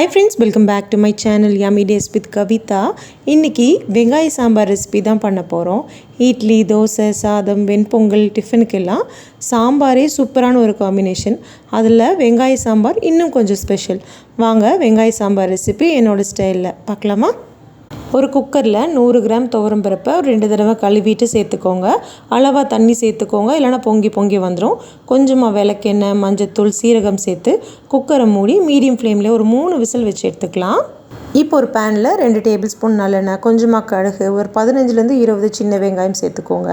Hi friends welcome back to my channel yummy days with Kavitha இன்றைக்கி வெங்காய sambar recipe தான் பண்ண போகிறோம் இட்லி தோசை சாதம் வெண்பொங்கல் டிஃபனுக்கெல்லாம் சாம்பாரே சூப்பரான ஒரு காம்பினேஷன் அதில் வெங்காய சாம்பார் இன்னும் கொஞ்சம் ஸ்பெஷல் வாங்க வெங்காய சாம்பார் ரெசிபி என்னோடய ஸ்டைலில் பார்க்கலாமா? ஒரு குக்கரில் நூறு கிராம் துவரம் பருப்பை ஒரு ரெண்டு தடவை கழுவிட்டு சேர்த்துக்கோங்க. அளவாக தண்ணி சேர்த்துக்கோங்க. இல்லைனா பொங்கி பொங்கி வந்துடும் கொஞ்சமாக விளக்கெண்ணெய் மஞ்சத்தூள் சீரகம் சேர்த்து குக்கரை மூடி மீடியம் ஃப்ளேமில் ஒரு மூணு விசில் வச்சு எடுத்துக்கலாம். இப்போ ஒரு பேனில் ரெண்டு டேபிள் ஸ்பூன் நல்லெண்ணெய் கொஞ்சமாக கடுகு ஒரு பதினஞ்சுலேருந்து இருபது சின்ன வெங்காயம் சேர்த்துக்கோங்க.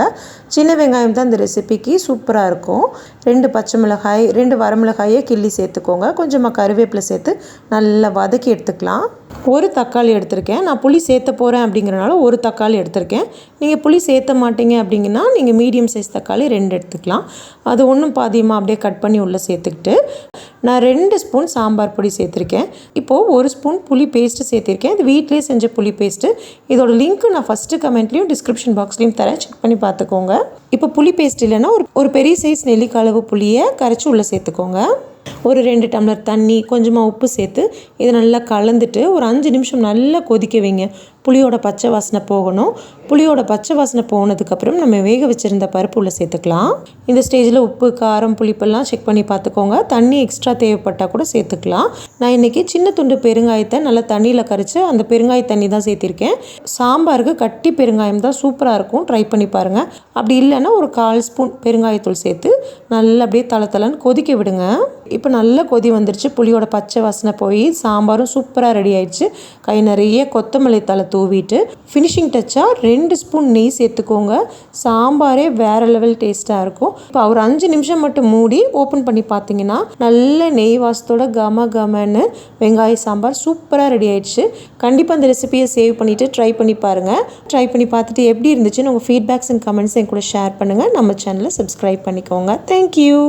சின்ன வெங்காயம் தான் இந்த ரெசிபிக்கு சூப்பராக இருக்கும். ரெண்டு பச்சை மிளகாய் ரெண்டு வரமிளகாயை கிள்ளி சேர்த்துக்கோங்க. கொஞ்சமாக கருவேப்பிலை சேர்த்து நல்லா வதக்கி எடுத்துக்கலாம். ஒரு தக்காளி எடுத்திருக்கேன். நான் புளி சேர்த்த போகிறேன் அப்படிங்கிறனால ஒரு தக்காளி எடுத்திருக்கேன். நீங்கள் புளி சேர்த்த மாட்டீங்க அப்படிங்கன்னா நீங்கள் மீடியம் சைஸ் தக்காளி ரெண்டு எடுத்துக்கலாம். அது ஒன்றும் பாதியமாக அப்படியே கட் பண்ணி உள்ளே சேர்த்துக்கிட்டு நான் ரெண்டு ஸ்பூன் சாம்பார் பொடி சேர்த்துருக்கேன். இப்போது ஒரு ஸ்பூன் புளி பேஸ்ட்டு சேர்த்திருக்கேன். இது வீட்லேயே செஞ்ச புளி பேஸ்ட்டு இதோட லிங்க்கு நான் ஃபஸ்ட்டு கமெண்ட்லேயும் டிஸ்கிரிப்ஷன் பாக்ஸ்லேயும் தரேன். செக் பண்ணி பார்த்துக்கோங்க. இப்போ புளி பேஸ்ட் இல்லைன்னா ஒரு ஒரு பெரிய சைஸ் நெல்லிக்கஅளவு புளியை கரைச்சி உள்ளே சேர்த்துக்கோங்க. ஒரு ரெண்டு டம்ளர் தண்ணி கொஞ்சமாக உப்பு சேர்த்து இதை நல்லா கலந்துட்டு ஒரு அஞ்சு நிமிஷம் நல்லா கொதிக்க வைங்க. புளியோட பச்சை வாசனை போகணும். புளியோட பச்சை வாசனை போனதுக்கப்புறம் நம்ம வேக வச்சுருந்த பருப்பு உள்ள சேர்த்துக்கலாம். இந்த ஸ்டேஜில் உப்பு காரம் புளிப்பெல்லாம் செக் பண்ணி பார்த்துக்கோங்க. தண்ணி எக்ஸ்ட்ரா தேவைப்பட்டால் கூட சேர்த்துக்கலாம். நான் இன்றைக்கி சின்ன துண்டு பெருங்காயத்தை நல்லா தண்ணியில் கரைச்சி அந்த பெருங்காய தண்ணி தான் சேர்த்திருக்கேன். சாம்பாருக்கு கட்டி பெருங்காயம் தான் சூப்பராக இருக்கும். ட்ரை பண்ணி பாருங்கள் அப்படி இல்லைன்னா ஒரு கால் ஸ்பூன் பெருங்காயத்தூள் சேர்த்து நல்லா அப்படியே தலை தலைன்னு கொதிக்க விடுங்க. இப்போ நல்லா கொதி வந்துருச்சு. புளியோட பச்சை வாசனை போய் சாம்பாரும் சூப்பராக ரெடி ஆயிடுச்சு. கை நிறைய கொத்தமல்லி தலை தூவிட்டு ஃபினிஷிங் டச்சாக ரெண்டு ஸ்பூன் நெய் சேர்த்துக்கோங்க. சாம்பாரே வேறு லெவல் டேஸ்ட்டாக இருக்கும். இப்போ ஒரு அஞ்சு நிமிஷம் மட்டும் மூடி ஓப்பன் பண்ணி பார்த்தீங்கன்னா நல்ல நெய் வாசத்தோட கம கமன்னு வெங்காய சாம்பார் சூப்பராக ரெடி ஆயிடுச்சு. கண்டிப்பாக அந்த ரெசிபியை சேவ் பண்ணிவிட்டு ட்ரை பண்ணி பாருங்கள் ட்ரை பண்ணி பார்த்துட்டு எப்படி இருந்துச்சுன்னு உங்கள் ஃபீட்பேக்ஸ் அண்ட் கமெண்ட்ஸ் என் கூட ஷேர் பண்ணுங்கள் நம்ம சேனலை சப்ஸ்கிரைப் பண்ணிக்கோங்க. தேங்க்யூ